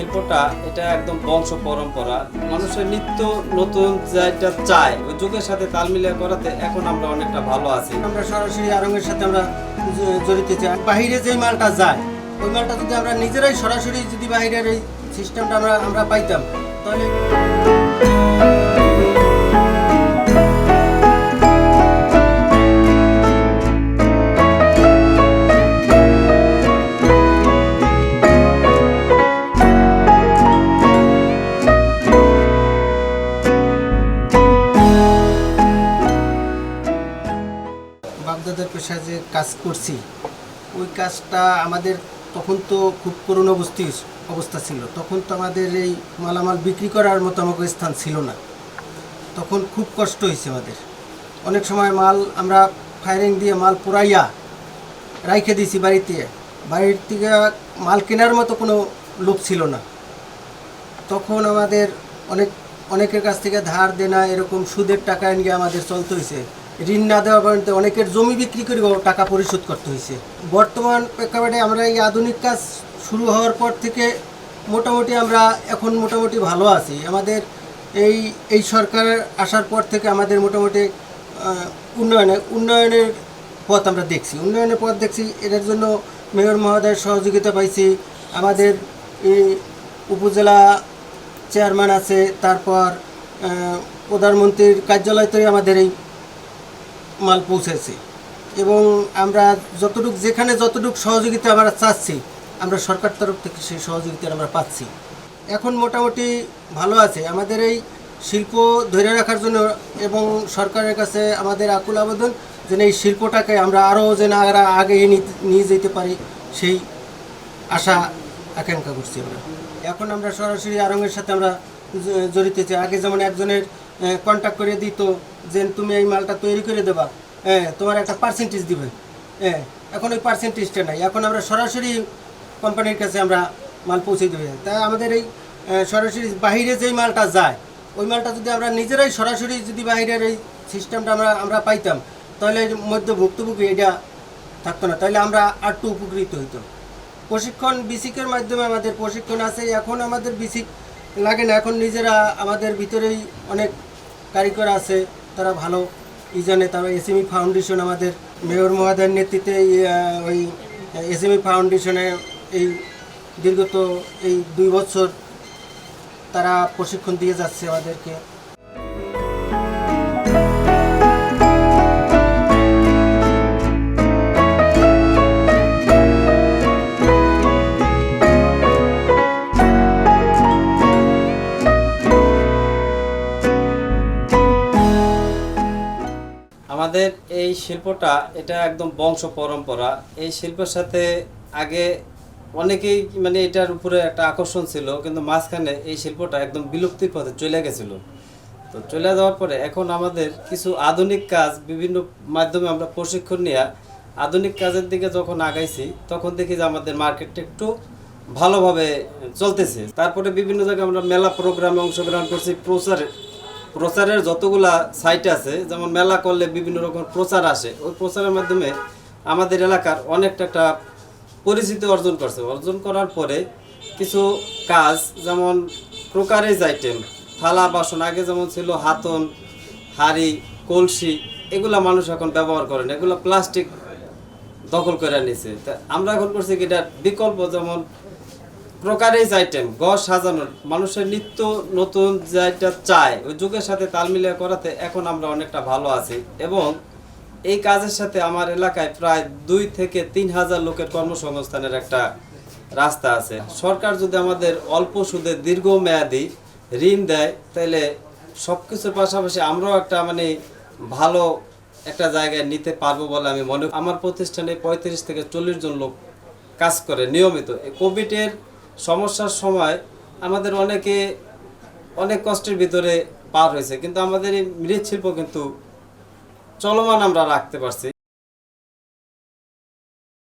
শিল্পটা এটা একদম বংশ পরম্পরা। মানুষের নিত্য নতুন যেটা চায়, ওই যুগের সাথে তাল মিলিয়ে করাতে এখন আমরা অনেকটা ভালো আছি। আমরা সরাসরি আরঙের সাথে আমরা জড়িত চাই বাহিরে যে মালটা যায়, ওই মালটা যদি আমরা নিজেরাই সরাসরি যদি বাহিরের এই সিস্টেমটা আমরা আমরা পাইতাম, তাহলে পেশায় যে কাজ করছি। ওই কাজটা আমাদের তখন তো খুব করুণ অবস্থি, অবস্থা ছিল। তখন তো আমাদের এই মালামাল বিক্রি করার মতো আমাকে স্থান ছিল না। তখন খুব কষ্ট হয়েছে আমাদের। অনেক সময় মাল আমরা ফায়ারিং দিয়ে মাল পুরাইয়া রাইখে দিয়েছি বাড়িতে। বাড়ির থেকে মাল কেনার মতো কোনো লোক ছিল না। তখন আমাদের অনেক, অনেকের কাছ থেকে ধার দেনা এরকম সুদের টাকা নিয়ে আমাদের চলতে হয়েছে। ঋণ না দেওয়া পর্যন্ত অনেকের জমি বিক্রি করে টাকা পরিশোধ করতে হয়েছে। বর্তমান প্রেক্ষাপটে আমরা এই আধুনিক কাজ শুরু হওয়ার পর থেকে মোটামুটি আমরা এখন মোটামুটি ভালো আছি। আমাদের এই এই সরকার আসার পর থেকে আমাদের মোটামুটি উন্নয়নে, উন্নয়নের পথ আমরা দেখছি। উন্নয়নের পথ দেখছি, এটার জন্য মেয়র মহোদয়ের সহযোগিতা পাইছি। আমাদের এই উপজেলা চেয়ারম্যান আছে, তারপর প্রধানমন্ত্রীর কার্যালয় থেকে আমাদের এই মাল পৌঁছেছে। এবং আমরা যতটুক, যেখানে যতটুক সহযোগিতা আমরা চাচ্ছি, আমরা সরকার তরফ থেকে সেই সহযোগিতা আমরা পাচ্ছি। এখন মোটামুটি ভালো আছে। আমাদের এই শিল্প ধরে রাখার জন্য এবং সরকারের কাছে আমাদের আকুল আবেদন যেন এই শিল্পটাকে আমরা আরও যেন আরা আগে নিয়ে যেতে পারি, সেই আশা, আকাঙ্ক্ষা করছি আমরা। এখন আমরা সরাসরি আরঙের সাথে আমরা জড়িত আগে যেমন একজনের কন্ট্যাক্ট করে দিত যে তুমি এই মালটা তৈরি করে দেবা। হ্যাঁ তোমার একটা পার্সেন্টেজ দিবে। হ্যাঁ এখন ওই পার্সেন্টেজটা নাই। এখন আমরা সরাসরি কোম্পানির কাছে আমরা মাল পৌঁছে দেবে। তাই আমাদের এই সরাসরি বাহিরে যেই মালটা যায়, ওই মালটা যদি আমরা নিজেরাই সরাসরি যদি বাহিরের এই সিস্টেমটা আমরা আমরা পাইতাম, তাহলে মধ্য ভুক্তভোগী এটা থাকতো না। তাহলে আমরা আরটু উপকৃত হইতো। প্রশিক্ষণ বিসিকের মাধ্যমে আমাদের প্রশিক্ষণ আছে। এখন আমাদের বিসিক লাগে না। এখন নিজেরা আমাদের ভিতরেই অনেক কারিগর আছে, তারা ভালো। ই জানে তারপর এসএমই ফাউন্ডেশন আমাদের মেয়র মহোদয়ের নেতৃত্বে ওই এসএমই ফাউন্ডেশনে এই দীর্ঘত এই দুই বছর তারা প্রশিক্ষণ দিয়ে যাচ্ছে আমাদেরকে। আমাদের এই শিল্পটা এটা একদম বংশ পরম্পরা। এই শিল্পের সাথে আগে অনেকেই মানে এটার উপরে একটা আকর্ষণ ছিল, কিন্তু মাঝখানে এই শিল্পটা একদম বিলুপ্তির পথে চলে গেছিল। তো চলে যাওয়ার পরে এখন আমাদের কিছু আধুনিক কাজ বিভিন্ন মাধ্যমে আমরা প্রশিক্ষণ নিয়ে, আধুনিক কাজের দিকে যখন আগাইছি, তখন দেখি যে আমাদের মার্কেটটা একটু ভালোভাবে চলতেছে। তারপরে বিভিন্ন জায়গায় আমরা মেলা প্রোগ্রামে অংশগ্রহণ করছি, প্রচারে। প্রচারের যতগুলা সাইট আছে, যেমন মেলা করলে বিভিন্ন রকম প্রচার আসে, ওই প্রচারের মাধ্যমে আমাদের এলাকার অনেকটা একটা পরিচিতি অর্জন করছে। অর্জন করার পরে কিছু কাজ, যেমন ক্রোকারেজ আইটেম থালা, বাসন, আগে যেমন ছিল হাতন, হাড়ি, কলসি, এগুলা মানুষ এখন ব্যবহার করে না এগুলো প্লাস্টিক দখল করে নিছে। তা আমরা এখন করছি কি এটার বিকল্প, যেমন ক্রোকারেজ আইটেম ঘর সাজানোর। মানুষের নিত্য নতুন যেটা চায়, ওই যুগের সাথে তাল মিলিয়ে করাতে এখন আমরা অনেকটা ভালো আছি। এবং এই কাজের সাথে আমার এলাকায় প্রায় দুই থেকে তিন হাজার লোকের কর্মসংস্থানের একটা রাস্তা আছে। সরকার যদি আমাদের অল্প সুদে দীর্ঘমেয়াদী ঋণ দেয় তাহলে সব কিছুর পাশাপাশি আমরাও একটা মানে ভালো একটা জায়গায় নিতে পারব বলে আমি মনে আমার প্রতিষ্ঠানে পঁয়ত্রিশ থেকে চল্লিশ জন লোক কাজ করে নিয়মিত। কোভিডের সমস্যার সময় আমাদের অনেকে অনেক কষ্টের ভিতরে পার হয়েছে, কিন্তু আমাদের এই মৃৎশিল্প কিন্তু চলমান আমরা রাখতে পারছি।